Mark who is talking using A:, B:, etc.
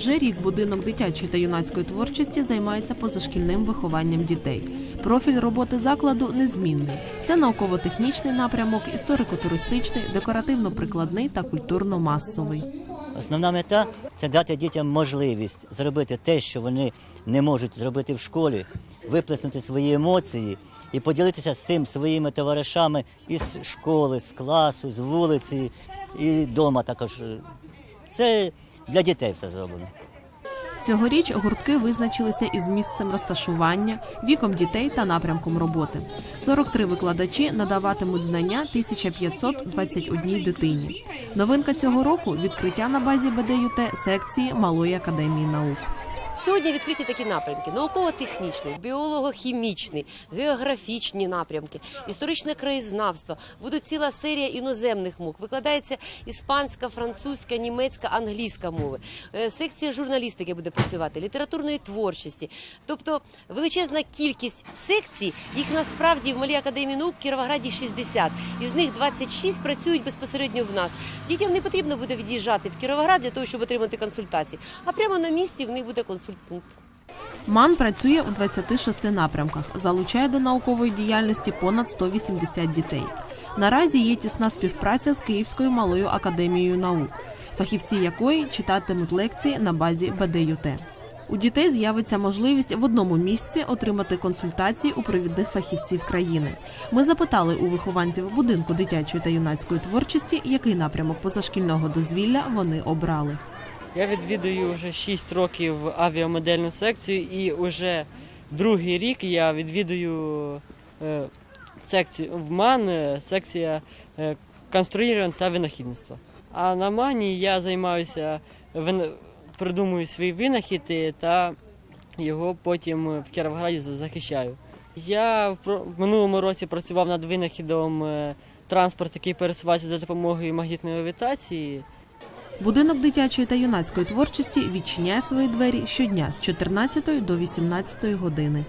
A: Вже рік будинок дитячої та юнацької творчості займається позашкільним вихованням дітей. Профіль роботи закладу незмінний. Це науково-технічний напрямок, історико-туристичний, декоративно-прикладний та культурно-масовий.
B: Основна мета це дати дітям можливість зробити те, що вони не можуть зробити в школі, виплеснути свої емоції і поділитися з цим своїми товаришами із школи, з класу, з вулиці і вдома також. Це для дітей все зроблено.
A: Цьогоріч гуртки визначилися із місцем розташування, віком дітей та напрямком роботи. 43 викладачі надаватимуть знання 1521 дитині. Новинка цього року відкриття на базі БДЮТ секції Малої академії наук.
C: Сьогодні відкриті такі напрямки: науково-технічний, біолого-хімічний, географічні напрямки, історичне краєзнавство. Буде ціла серія іноземних мов. Викладається іспанська, французька, німецька, англійська мови. Е, Секція журналістики буде працювати, літературної творчості. Тобто величезна кількість секцій. Їх насправді в Малій академії наук Кіровограді 60. Із них 26 працюють безпосередньо в нас. Дітям не потрібно буде від'їжджати в Кіровоград для того, щоб отримати консультації. А прямо на місці в них буде консультпункт.
A: МАН працює у 26 напрямках, залучає до наукової діяльності понад 180 дітей. Наразі є тісна співпраця з Київською малою академією наук, фахівці якої читатимуть лекції на базі БДЮТ. У дітей з'явиться можливість в одному місці отримати консультації у провідних фахівців країни. Ми запитали у вихованців будинку дитячої та юнацької творчості, який напрямок позашкільного дозвілля вони обрали.
D: Я відвідую вже 6 років авіамодельну секцію і вже другий рік я відвідую е, секцію в МАН, е, секція е, конструювання та винахідництва. А на МАНі я займаюся, придумую свій винахід та його потім в Кіровограді за- захищаю. Я в минулому році працював над винахідом транспорт, який пересувається за допомогою магнітної левітації.
A: Будинок дитячої та юнацької творчості відчиняє свої двері щодня з 14 до 18 години.